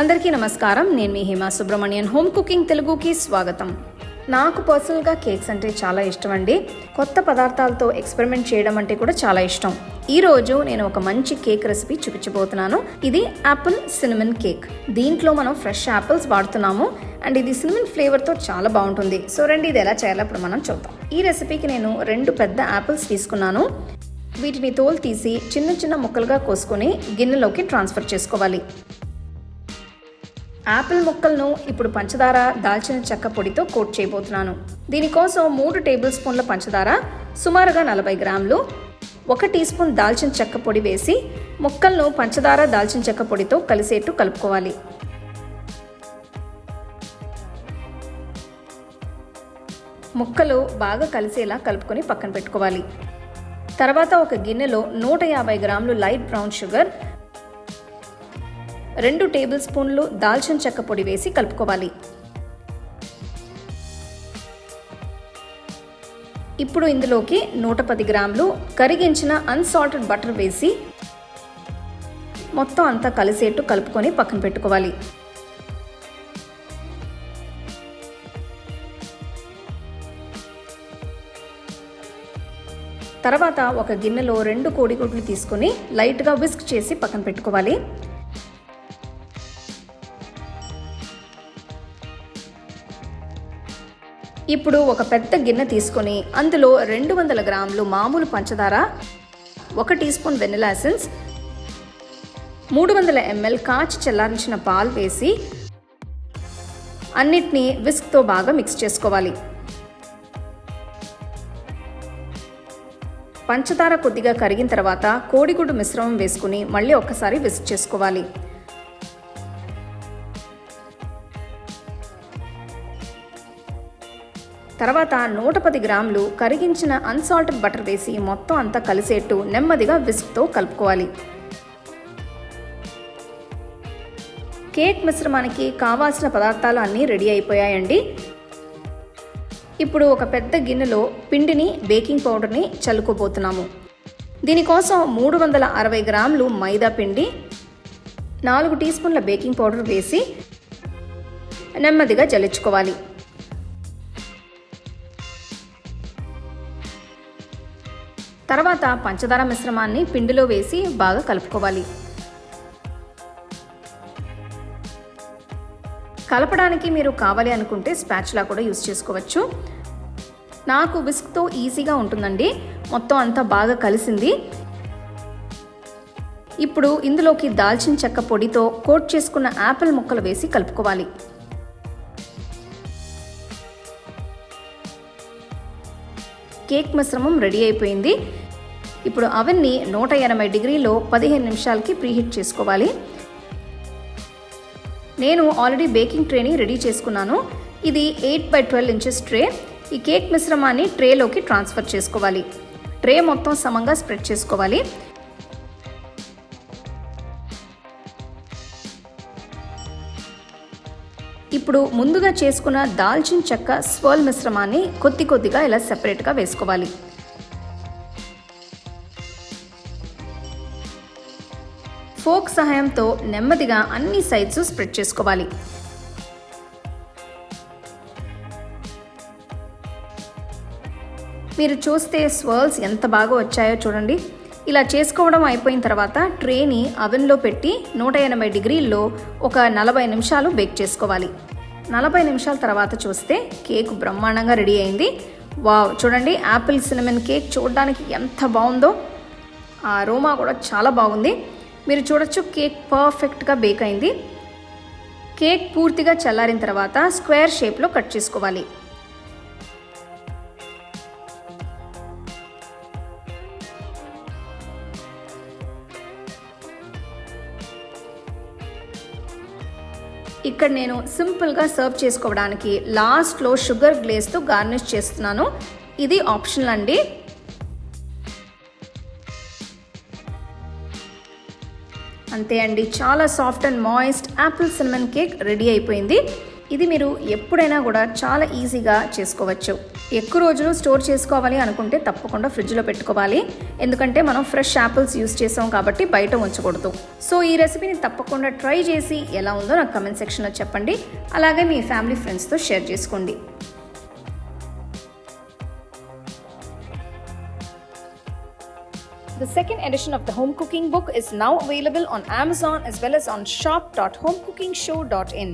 అందరికీ నమస్కారం. నేను మీ హేమా సుబ్రహ్మణ్యన్. హోమ్ కుకింగ్ తెలుగుకి స్వాగతం. నాకు పర్సనల్గా కేక్స్ అంటే చాలా ఇష్టం అండి కొత్త పదార్థాలతో ఎక్స్పెరిమెంట్ చేయడం అంటే కూడా చాలా ఇష్టం. ఈ రోజు నేను ఒక మంచి కేక్ రెసిపీ చూపించబోతున్నాను. ఇది యాపిల్ సినిమన్ కేక్. దీంట్లో మనం ఫ్రెష్ యాపిల్స్ వాడుతున్నాము. అండ్ ఇది సినిమన్ ఫ్లేవర్తో చాలా బాగుంటుంది. సో రండి ఇది ఎలా చేయాలో ఇప్పుడు మనం చూద్దాం. ఈ రెసిపీకి నేను రెండు పెద్ద యాపిల్స్ తీసుకున్నాను. వీటిని తోలు తీసి చిన్న చిన్న ముక్కలుగా కోసుకొని గిన్నెలోకి ట్రాన్స్ఫర్ చేసుకోవాలి. యాపిల్ ముక్కలను ఇప్పుడు పంచదార దాల్చిన చెక్క పొడితో కోట్ చేయబోతున్నాను. దీనికోసం మూడు టేబుల్ స్పూన్ల పంచదార సుమారుగా నలభై గ్రాములు ఒక టీ స్పూన్ దాల్చిన చెక్క పొడి వేసి ముక్కలను పంచదార దాల్చిన చెక్క పొడితో కలిసేట్టు కలుపుకోవాలి. ముక్కలు బాగా కలిసేలా కలుపుకొని పక్కన పెట్టుకోవాలి. తర్వాత ఒక గిన్నెలో నూట యాభై గ్రాములు లైట్ బ్రౌన్ షుగర్ రెండు టేబుల్ స్పూన్లు దాల్చిన చెక్క పొడి వేసి కలుపుకోవాలి. ఇప్పుడు ఇందులోకి నూట పది గ్రాములు కరిగించిన అన్సాల్టెడ్ బటర్ వేసి మొత్తం అంతా కలిసేట్టు కలుపుకొని పక్కన పెట్టుకోవాలి. తర్వాత ఒక గిన్నెలో రెండు కోడిగుడ్లు తీసుకొని లైట్గా విస్క్ చేసి పక్కన పెట్టుకోవాలి. ఇప్పుడు ఒక పెద్ద గిన్నె తీసుకొని అందులో రెండు వందల గ్రాములు మామూలు పంచదార ఒక టీ స్పూన్ వెనిలా ఎసెన్స్ మూడు వందల ఎంఎల్ కాచి చల్లారించిన పాలు వేసి అన్నిటినీ విస్క్తో బాగా మిక్స్ చేసుకోవాలి. పంచదార కొద్దిగా కరిగిన తర్వాత కోడిగుడ్డు మిశ్రమం వేసుకుని మళ్ళీ ఒక్కసారి విస్క్ చేసుకోవాలి. తర్వాత నూట పది గ్రాములు కరిగించిన అన్సాల్టెడ్ బటర్ వేసి మొత్తం అంతా కలిసేట్టు నెమ్మదిగా విస్క్తో కలుపుకోవాలి. కేక్ మిశ్రమానికి కావాల్సిన పదార్థాలు అన్నీ రెడీ అయిపోయాయండి. ఇప్పుడు ఒక పెద్ద గిన్నెలో పిండిని బేకింగ్ పౌడర్ని చల్లుకోబోతున్నాము. దీనికోసం మూడు వందల అరవై గ్రాములు మైదా పిండి నాలుగు టీ స్పూన్ల బేకింగ్ పౌడర్ వేసి నెమ్మదిగా జల్లించుకోవాలి. తర్వాత పంచదార మిశ్రమాన్ని పిండిలో వేసి బాగా కలుపుకోవాలి. కలపడానికి మీరు కావాలి అనుకుంటే స్పాచ్లా కూడా యూస్ చేసుకోవచ్చు. నాకు విస్క్తో ఈజీగా ఉంటుందండి. మొత్తం అంతా బాగా కలిసింది. ఇప్పుడు ఇందులోకి దాల్చిన చెక్క పొడితో కోట్ చేసుకున్న యాపిల్ ముక్కలు వేసి కలుపుకోవాలి. కేక్ మిశ్రమం రెడీ అయిపోయింది. ఇప్పుడు అవన్నీ నూట ఎనభై డిగ్రీలో పదిహేను నిమిషాలకి ప్రీహీట్ చేసుకోవాలి. నేను ఆల్రెడీ బేకింగ్ ట్రేని రెడీ చేసుకున్నాను. ఇది eight by twelve inches tray. ఈ కేక్ మిశ్రమాన్ని ట్రేలోకి ట్రాన్స్ఫర్ చేసుకోవాలి. ట్రే మొత్తం సమంగా స్ప్రెడ్ చేసుకోవాలి. ఇప్పుడు ముందుగా చేసుకున్న దాల్చిన చెక్క స్వర్ల్ మిశ్రమాన్ని కొద్ది కొద్దిగా ఇలా సెపరేట్గా వేసుకోవాలి. ఫోక్ సహాయంతో నెమ్మదిగా అన్ని సైడ్స్ స్ప్రెడ్ చేసుకోవాలి. మీరు చూస్తే స్వర్ల్స్ ఎంత బాగా వచ్చాయో చూడండి. ఇలా చేసుకోవడం అయిపోయిన తర్వాత ట్రేని అవెన్లో పెట్టి నూట ఎనభై డిగ్రీల్లో ఒక నలభై నిమిషాలు బేక్ చేసుకోవాలి. నలభై నిమిషాల తర్వాత చూస్తే కేక్ బ్రహ్మాండంగా రెడీ అయింది. వావ్ చూడండి యాపిల్ సినమన్ కేక్ చూడడానికి ఎంత బాగుందో. ఆ రోమా కూడా చాలా బాగుంది. మీరు చూడొచ్చు కేక్ పర్ఫెక్ట్గా బేక్ అయింది. కేక్ పూర్తిగా చల్లారిన తర్వాత స్క్వేర్ షేప్లో కట్ చేసుకోవాలి. ఇక్కడ నేను సింపుల్గా సర్వ్ చేసుకోవడానికి లాస్ట్లో షుగర్ గ్లేస్తో గార్నిష్ చేస్తున్నాను. ఇది ఆప్షనల్ అండి. అంతే అండి చాలా soft and moist apple cinnamon cake ready అయిపోయింది. ఇది మీరు ఎప్పుడైనా కూడా చాలా ఈజీగా చేసుకోవచ్చు. ఎక్కువ రోజులు స్టోర్ చేసుకోవాలి అనుకుంటే తప్పకుండా ఫ్రిడ్జ్లో పెట్టుకోవాలి. ఎందుకంటే మనం ఫ్రెష్ యాపిల్స్ యూస్ చేసాం కాబట్టి బయట ఉంచకూడదు. సో ఈ రెసిపీని తప్పకుండా ట్రై చేసి ఎలా ఉందో నాకు కమెంట్ సెక్షన్లో చెప్పండి. అలాగే మీ ఫ్యామిలీ ఫ్రెండ్స్తో షేర్ చేసుకోండి. The second edition of the home cooking book is now available on Amazon as well as on shop.homecookingshow.in.